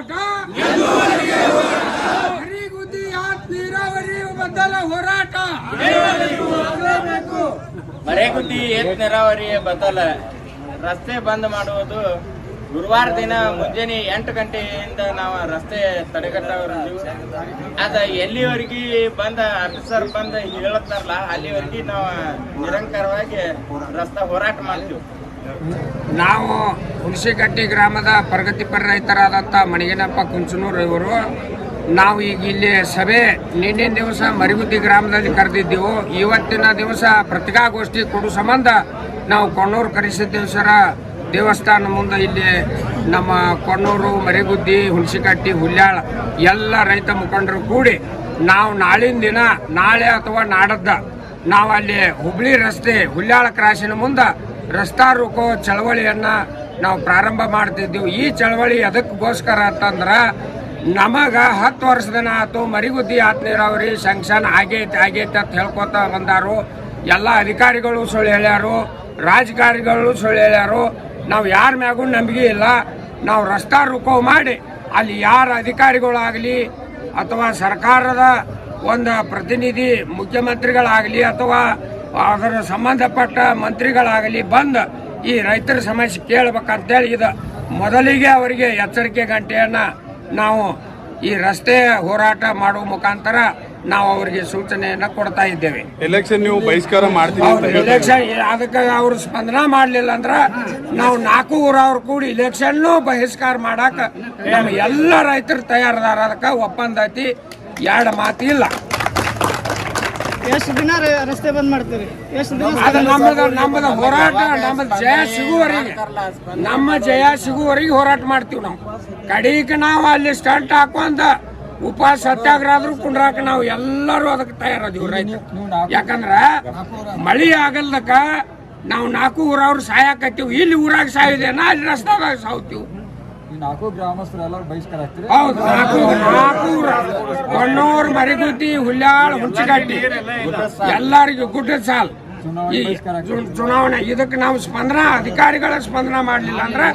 ಹೋರಾಟ ಹರಿಗುದ್ದಿ ಯಾತ್ ನೀರಾವರಿ ಬದಲ ಹೋರಾಟ? ಮರೆಗುದ್ದಿ ಏತ್ ನೀರಾವರಿ ಬದಲ. ರಸ್ತೆ ಬಂದ್ ಮಾಡುವುದು ಗುರುವಾರ ದಿನ ಮುಂಜಾನೆ ಎಂಟು ಗಂಟೆಯಿಂದ ನಾವು ರಸ್ತೆ ತಡೆಗಟ್ಟವ್ರಿದ್ದೀವಿ ಅದ ಎಲ್ಲಿವರೆಗೆ ಬಂದ ಆಫೀಸರ್ ಬಂದ ಹೇಳತ್ತಾರಲ್ಲ ಅಲ್ಲಿವರೆಗೆ ನಾವು ನಿರಂತರವಾಗಿ ರಸ್ತೆ ಹೋರಾಟ ಮಾಡ್ತೀವಿ. ನಾವು ಹುಣಸಿಕಟ್ಟಿ ಗ್ರಾಮದ ಪ್ರಗತಿಪರ ರೈತರಾದಂಥ ಮಣಿಗನಪ್ಪ ಕುಂಚನೂರು ಇವರು. ನಾವು ಈಗ ಇಲ್ಲಿ ಸಭೆ ನಿನ್ನಿನ ದಿವಸ ಮರಿಗುದ್ದಿ ಗ್ರಾಮದಲ್ಲಿ ಕರೆದಿದ್ದೆವು. ಇವತ್ತಿನ ದಿವಸ ಪತ್ರಿಕಾಗೋಷ್ಠಿ ಕೊಡೋ ಸಂಬಂಧ ನಾವು ಕೊಣ್ಣೂರು ಸರ ದೇವಸ್ಥಾನ ಮುಂದೆ ಇಲ್ಲಿ ನಮ್ಮ ಕೊಣ್ಣೂರು, ಮರಿಗುದ್ದಿ ಹುಣಸಿಕಟ್ಟಿ ಹುಲ್ಯಾಳ ಎಲ್ಲ ರೈತ ಮುಖಂಡರು ಕೂಡಿ ನಾವು ನಾಳಿನ ದಿನ, ನಾಳೆ ಅಥವಾ ನಾಡದ್ದ ನಾವು ಅಲ್ಲಿ ಹುಬ್ಳಿ ರಸ್ತೆ ಹುಲ್ಯಾಳ ಕ್ರಾಸಿನ ಮುಂದೆ ರಸ್ತಾ ರೋಕೋ ಚಳವಳಿಯನ್ನ ನಾವು ಪ್ರಾರಂಭ ಮಾಡ್ತಿದ್ದೆವು. ಈ ಚಳವಳಿ ಅದಕ್ಕೋಸ್ಕರ ಅಂತಂದ್ರ ನಮಗ ಹತ್ತು ವರ್ಷದನ ಆತು ಮರಿಗುದ್ದಿ ಆತ್ ನೀರಾವರಿ ಸ್ಯಾಂಕ್ಷನ್ ಆಗೈತೆ ಆಗೈತೆ ಅಂತ ಹೇಳ್ಕೊತ ಬಂದಾರು. ಎಲ್ಲ ಅಧಿಕಾರಿಗಳು ಸುಳ್ಳು ಹೇಳ್ಯಾರು, ರಾಜಕಾರಿಗಳು ಸುಳ್ಳು ಹೇಳ್ಯಾರು. ನಾವು ಯಾರ ಮ್ಯಾಗೂ ನಂಬಿಕೆ ಇಲ್ಲ. ನಾವು ರಸ್ತಾ ರುಕೋ ಮಾಡಿ, ಅಲ್ಲಿ ಯಾರ ಅಧಿಕಾರಿಗಳಾಗಲಿ ಅಥವಾ ಸರ್ಕಾರದ ಒಂದು ಪ್ರತಿನಿಧಿ ಮುಖ್ಯಮಂತ್ರಿಗಳಾಗಲಿ ಅಥವಾ ಅದರ ಸಂಬಂಧಪಟ್ಟ ಮಂತ್ರಿಗಳಾಗಲಿ ಬಂದು ಈ ರೈತರ ಸಮಸ್ಯೆ ಕೇಳ್ಬೇಕಂತೇಳಿ ಇದು ಮೊದಲಿಗೆ ಅವರಿಗೆ ಎಚ್ಚರಿಕೆ ಗಂಟೆಯನ್ನ ನಾವು ಈ ರಸ್ತೆ ಹೋರಾಟ ಮಾಡುವ ಮುಖಾಂತರ ನಾವು ಅವರಿಗೆ ಸೂಚನೆಯನ್ನ ಕೊಡ್ತಾ ಇದ್ದೇವೆ. ಎಲೆಕ್ಷನ್ ನೀವು ಬಹಿಷ್ಕಾರ ಮಾಡ್ತೀವಿ ಎಲೆಕ್ಷನ್ ಅದಕ್ಕೆ ಅವರು ಸ್ಪಂದನ ಮಾಡಲಿಲ್ಲ ಅಂದ್ರೆ ನಾವು ನಾಲ್ಕು ಊರವ್ರು ಕೂಡಿ ಇಲೆಕ್ಷನ್ ಬಹಿಷ್ಕಾರ ಮಾಡಾಕ ನಮ್ಮ ಎಲ್ಲ ರೈತರು ತಯಾರದಾರ ಅದಕ್ಕೆ ಒಪ್ಪಂದ ಐತಿ. ಎರಡು ಮಾತಿಲ್ಲ. ಎಷ್ಟು ದಿನ ರಸ್ತೆ ಬಂದ್ ಮಾಡ್ತೀರಿ? ಎಷ್ಟು ದಿನ ಅದು ನಮ್ಮದ ನಮ್ಮದ ಹೋರಾಟ ನಮ್ಮದ ಜಯ ಸಿಗುವವರೆಗೆ. ನಮ್ಮ ಜಯ ಸಿಗುವವರೆಗೆ ಹೋರಾಟ ಮಾಡ್ತೀವಿ ನಾವು. ಕಡೆಗೆ ನಾವು ಅಲ್ಲಿ ಸ್ಟಂಟ್ ಹಾಕೊಂಡ ಉಪವಾಸ ಸತ್ಯಾಗ್ರಹ ಆದ್ರೂ ಕುಂಡ್ರಾಕ ನಾವು ಎಲ್ಲರೂ ಅದಕ್ಕೆ ತಯಾರದೀವಿ ರೈತ ಯಾಕಂದ್ರ ಮಳಿ ಆಗಲ್ದಕ್ಕ ನಾವು ನಾಲ್ಕು ಊರವ್ರು ಸಾಯಕತ್ತೀವಿ. ಇಲ್ಲಿ ಊರಾಗ ಸಾಯುದೇನ ಅಲ್ಲಿ ರಸ್ತಾಗ ಸಾವ್ತೀವಿ ಈ ನಾಲ್ಕು ಗ್ರಾಮಸ್ಥರು ಎಲ್ಲರೂ ಬಹಿಷ್ಕಾರ ಹೌದು ನಾಲ್ಕು ನಾಲ್ಕು ಮರಿಗುದ್ದಿ ಹುಲ್ಯಾಳ್ ಹುಚ್ಚಿಗಟ್ಟಿ ಎಲ್ಲರಿಗೂ ಗುಡ್ಡ ಸಾಲ್. ಈ ಚುನಾವಣೆ ಇದಕ್ಕೆ ನಾವು ಸ್ಪಂದನ ಅಧಿಕಾರಿಗಳ ಸ್ಪಂದನ ಮಾಡಲಿಲ್ಲ ಅಂದ್ರೆ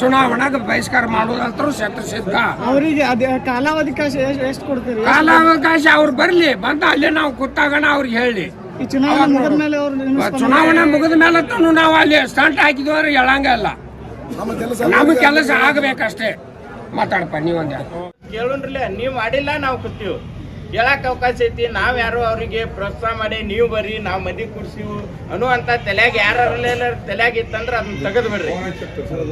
ಚುನಾವಣೆಗೆ ಬಹಿಷ್ಕಾರ ಮಾಡೋದಂತರೂ ಶತ ಸಿದ್ಧ. ಅವರಿಗೆ ಅದೇ ಕಾಲಾವಧಿಕಾಶ ಎಷ್ಟು ಎಷ್ಟು ಕೊಡ್ತೀರಿ? ಕಾಲಾವಕಾಶ ಅವ್ರು ಬರ್ಲಿ ಬಂದ ಅಲ್ಲೇ ನಾವು ಕೂತಾಗಣ ಅವ್ರಿಗೆ ಹೇಳಿ. ಈ ಚುನಾವಣೆ ಮುಗಿದ ಮೇಲೆ ಅವ್ರು ಚುನಾವಣೆ ಮುಗಿದ ಮೇಲೆ ನಾವು ಅಲ್ಲಿ ಸ್ಟಂಟ್ ಹಾಕಿದ್ವಿ ಹೇಳಂಗಲ್ಲ ನಮ್ಮ ಕೆಲಸ ಆಗಬೇಕಷ್ಟೇ. ಮಾತಾಡಪ್ಪ ನೀವೊಂದು ಕೇಳೋಣ್ರಲ್ಲ ನೀವು ಮಾಡಿಲ್ಲ ನಾವು ಕೂತೀವಿ. ಹೇಳಕ್ ಅವಕಾಶ ಐತಿ. ನಾವು ಯಾರು ಅವರಿಗೆ ಪ್ರೋತ್ಸಾಹ ಮಾಡಿ, ನೀವು ಬರ್ರಿ, ನಾವು ಮಂದಿ ಕೂರ್ಸಿವು ಅನ್ನುವಂತ ತಲೆಯಾಗ ಯಾರ ತಲೆಯಾಗ ಇತ್ತಂದ್ರ ಅದನ್ನ ತೆಗೆದು ಬಿಡ್ರಿ.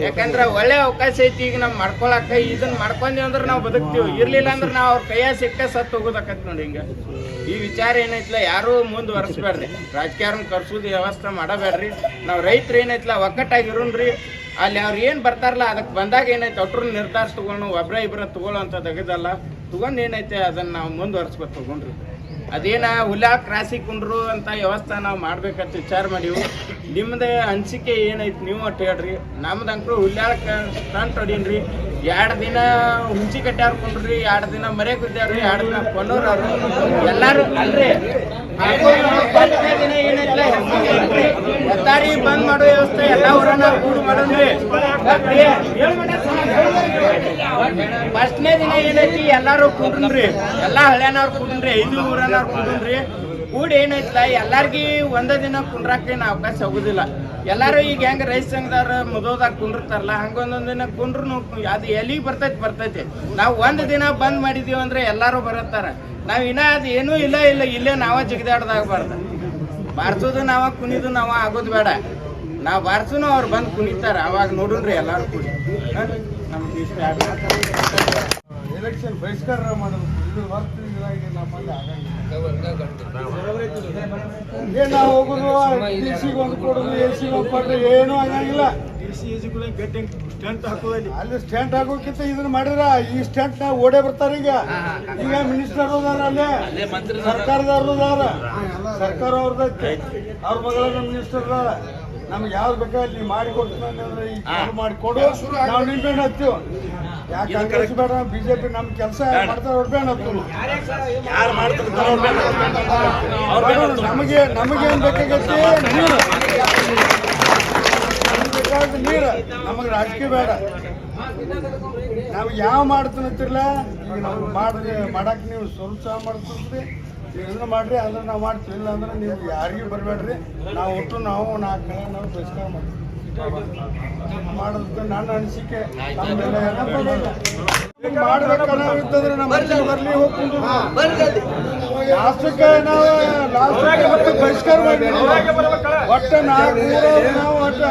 ಯಾಕಂದ್ರ ಒಳ್ಳೆ ಅವಕಾಶ ಐತಿ, ಈಗ ನಾವು ಮಾಡ್ಕೊಳಕ ಇದನ್ನ ಮಾಡ್ಕೊಂಡಿ ಅಂದ್ರ ನಾವು ಬದುಕ್ತೀವಿ. ಇರ್ಲಿಲ್ಲ ಅಂದ್ರ ನಾವ್ ಅವ್ರ ಕೈಯ ಸಿಕ್ಕ ಸತ್ತು ಹೋಗೋದಕ್ಕತ್ ನೋಡಿ ಹಿಂಗ. ಈ ವಿಚಾರ ಏನೈತ್ಲ, ಯಾರು ಮುಂದುವರ್ಸ್ಬೇಡ್ರಿ ರಾಜಕೀಯ ಕರ್ಸೋದು ವ್ಯವಸ್ಥೆ ಮಾಡಬೇಡ್ರಿ ನಾವು ರೈತರು ಏನೈತ್ಲ ಒಕ್ಕಟ್ಟಾಗಿರೋನ್ರಿ ಅಲ್ಲಿ ಅವ್ರು ಏನ್ ಬರ್ತಾರಲ್ಲ ಅದಕ್ಕೆ ಬಂದಾಗ ಏನೈತೆ ಒಟ್ರು ನಿರ್ಧಾರ ತಗೊಳ್ಳೋ ಒಬ್ರ ಇಬ್ರ ತಗೊಳ್ಳೋ ಅಂತ ತೆಗೆದಲ್ಲ. ತಗೊಂಡ್ ಏನೈತೆ ಅದನ್ನ ನಾವು ಮುಂದುವರ್ಸ್ಬೇಕು ತಗೊಂಡ್ರಿ. ಅದೇನ ಹುಲ್ಯಾ ಕ್ರಾಸಿ ಕುಂಡ್ರು ಅಂತ ವ್ಯವಸ್ಥೆ ನಾವು ಮಾಡ್ಬೇಕಂತ ವಿಚಾರ ಮಾಡೀವಿ. ನಿಮ್ದು ಅನಿಸಿಕೆ ಏನೈತಿ ನೀವು ಒಟ್ಟು ಹೇಳ್ರಿ. ನಮ್ದು ಅಂಕರು ಹುಲ್ಯಾಳಕ್ಕೆ ಸ್ಟಂಟ್ ಹೊಡೀನ್ರಿ. ಎರಡು ದಿನ ಹುಂಚಿ ಕಟ್ಟ್ಯಾರ ಕುಂಡ್ರಿ, ಎರಡು ದಿನ ಮರೆ ಕುದ್ದಾರ್ರಿ ಎರಡು ದಿನ ಕೊಂಡೋರವ್ರು ಎಲ್ಲಾರು ಅಲ್ರಿ. ದಿನ ಏನೈತ್ಲ ಹೆದ್ದಾರಿ ಬಂದ್ ಮಾಡೋ ವ್ಯವಸ್ಥೆ ಎಲ್ಲ ಊರನ್ನ ಕೂಡು ಮಾಡೋಣ್ರಿ ಫಸ್ಟ್ನೇ ದಿನ ಏನೈತಿ, ಎಲ್ಲಾರು ಕೂಡ್ರಿ ಎಲ್ಲಾ ಹಳ್ಯಾನವ್ರು ಕೂಡ್ರಿ ಐದು ಊರನವ್ರು ಕೂಡ್ರಿ ಕೂಡಿ ಏನೈತಿಲ್ಲ ಎಲ್ಲಾರ್ಗಿ ಒಂದ ದಿನ ಕುಂಡ್ರಾಕ ಅವಕಾಶ ಹೋಗುದಿಲ್ಲ. ಎಲ್ಲಾರು ಈಗ ಹೆಂಗ ರೈತ ಸಂಘದವ್ರ, ಮುದೋದಾಗ ಕುಂಡಿರ್ತಾರಲ್ಲ ಹಂಗೊಂದೊಂದು ದಿನ ಕುಂಡ್ರು ಅದು ಎಲ್ಲಿಗೆ ಬರ್ತೈತಿ ಬರ್ತೈತಿ. ನಾವು ಒಂದ್ ದಿನ ಬಂದ್ ಮಾಡಿದೀವಿ ಅಂದ್ರೆ ಎಲ್ಲಾರು ಬರತ್ತಾರ. ನಾವ್ ಇನ್ನ ಅದು ಏನೂ ಇಲ್ಲ ಇಲ್ಲ, ಇಲ್ಲೇ ನಾವ ಜಿಗಿದಾಡ್ದಾಗಬಾರ್ದು. ಬಾರ್ಸೋದು ನಾವ, ಕುಣಿದು ನಾವ ಆಗೋದು ಬೇಡ. ನಾವು ಬಾರ್ಸೂನು ಅವ್ರು ಬಂದು ಕುಣಿತಾರ, ಅವಾಗ ನೋಡುನ್ರಿ ಎಲ್ಲಾರು ಕುಡಿ? ನಮ್ಗೆ ಇಷ್ಟ ಎಲೆಕ್ಷನ್ ಬಹಿಷ್ಕಾರ ಮಾಡೋದು ವರ್ಕ್ ಇದಾಗಿ ನಮ್ಮಲ್ಲಿ ಏನ್ ನಾವು ಹೋಗುದು ಡಿಸಿಗೆ ಒಂದು ಕೊಡುದು ಎ ಸಿ ಒಂದು ಕೊಟ್ಟರೆ ಏನೂ ಆಗಂಗಿಲ್ಲ. ಅಲ್ಲಿ ಸ್ಟ್ಯಾಂಡ್ ಹಾಕೋಕ್ಕಿಂತ ಇದನ್ನ ಮಾಡಿದ್ರ ಈ ಸ್ಟ್ಯಾಂಡ್ನ ಓಡೇ ಬರ್ತಾರ ಈಗ. ಈಗ ಮಿನಿಸ್ಟರ್ ಹೋದಾರ ಅಲ್ಲೇ ಸರ್ಕಾರದ ಅದಾರ ಸರ್ಕಾರ ಅವ್ರದೈತಿ. ಅವ್ರ ಮಗಳ ಮಿನಿಸ್ಟರ್ ನಮ್ಗೆ ಯಾವ್ದು ಬೇಕಾದ್ರೆ ನೀವು ಮಾಡಿ ಮಾಡಿಕೊಡು ಅಂದ್ರೆ ಈ ಮಾಡಿ ಕೊಡು. ನಾವು ನಿಂಬೆಹಣ್ಣು ಹತ್ತೀವಿ ಯಾಕೆ ಕಾಂಗ್ರೆಸ್ ಬೇಡ ಬಿಜೆಪಿ ನಮ್ಮ ಕೆಲಸ ಮಾಡ್ತಾರೆ ಅವ್ರು ಬೇಡ ಹತ್ತು ನಮಗೆ ನಮಗೆ ಏನ್ ಬೇಕಾಗೈತಿ? ನೀರು. ನಮ್ಗೆ ಬೇಕಾದ ನೀರು. ನಮಗೆ ರಾಜಕೀಯ ಬೇಡ. ನಾವು ಯಾವ ಮಾಡ್ತೀನಂತಿರ್ಲ ಈಗ ನಾವು ಮಾಡಿದ್ರೆ ಮಾಡಕ್ಕೆ ನೀವು ಸ್ವಲ್ಪ ಸಹ ಮಾಡ್ತೀರಿ ಇದನ್ನ ಮಾಡ್ರಿ ಅಂದ್ರೆ ನಾವು ಮಾಡ್ತೀವಿ. ಇಲ್ಲ ಅಂದ್ರೆ ನೀವು ಯಾರಿಗೂ ಬರಬೇಡ್ರಿ. ನಾವು ಒಟ್ಟು ನಾವು ನಾಲ್ಕು ಜನ ನಾವು ಬಹಿಷ್ಕಾರ ಮಾಡ್ತೀವಿ. ಮಾಡೋದು ನನ್ನ ಅನಿಸಿಕೆ. ಮಾಡ್ಬೇಕನ್ನೋದಿತ್ತಂದ್ರೆ ನಮ್ಮ ಮನೆಗೆ ಬರ್ಲಿ ಹೋಗ್ಕೊಂಡು ಲಾಸ್ಟಕ್ಕೆ ನಾವು ಲಾಸ್ಟಕ್ಕೆ ಬಹಿಷ್ಕಾರ ಮಾಡಿ ಒಟ್ಟು ನಾಲ್ಕು ನಾವು ಒಟ್ಟು